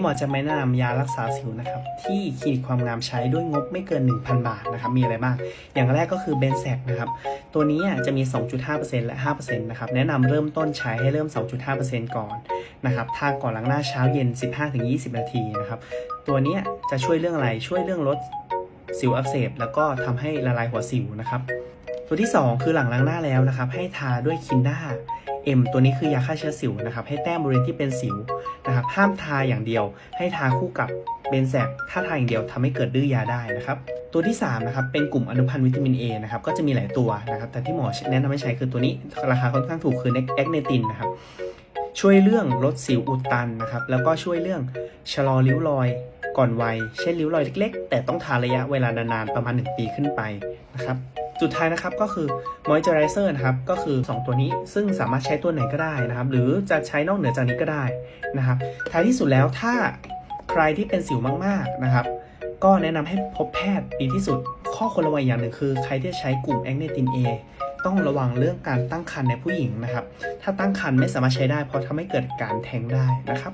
หมอจะไม่แนะนำยารักษาสิวนะครับที่คลินิกความงามใช้ด้วยงบไม่เกิน 1,000 บาทนะครับมีอะไรบ้าง อย่างแรกก็คือเบนแซกนะครับตัวนี้อะจะมี 2.5%และ 5%นะครับแนะนำเริ่มต้นใช้ให้เริ่ม 2.5%ก่อนนะครับทาก่อนล้างหน้าเช้าเย็น 15-20 นาทีนะครับตัวนี้จะช่วยเรื่องอะไรช่วยเรื่องลดสิวอักเสบแล้วก็ทำให้ละลายหัวสิวนะครับตัวที่ 2 คือหลังล้างหน้าแล้วนะครับให้ทาด้วยคินด้า เอ็มตัวนี้คือยาฆ่าเชื้อสิวนะครับ ให้แต้มบริเวณที่เป็นสิวนะครับ ห้ามทาอย่างเดียว ให้ทาคู่กับเบนแซกถ้าทาอย่างเดียวทำให้เกิดดื้อยาได้นะครับ ตัวที่3นะครับ เป็นกลุ่มอนุพันธ์วิตามิน A นะครับ ก็จะมีหลายตัวนะครับ แต่ที่หมอแนะนำให้ใช้คือตัวนี้ ราคาค่อนข้างถูกคือแอคเนตินนะครับ ช่วยเรื่องลดสิวอุดตันนะครับ แล้วก็ช่วยเรื่องชะลอริ้วรอยก่อนวัย เช่นริ้วรอยเล็ก ๆ แต่ต้องทาระยะเวลานานๆ ประมาณ 1 ปีขึ้นไปนะครับ สุดท้ายนะครับก็คือ moisturizer นะครับก็คือ 2 ตัวนี้ซึ่งสามารถใช้ตัวไหนก็ได้นะครับ หรือจะใช้นอกเหนือจากนี้ก็ได้นะครับท้ายที่สุดแล้วถ้าใครที่เป็นสิวมากๆนะครับ ก็แนะนำให้พบแพทย์ดีที่สุด ข้อควรระวังอย่างหนึ่งคือ ใครที่ใช้กลุ่มแอคเนติน A ต้องระวังเรื่องการตั้งครรภ์ในผู้หญิงนะครับ ถ้าตั้งครรภ์ไม่สามารถใช้ได้เพราะทำให้เกิดการแท้งได้นะครับ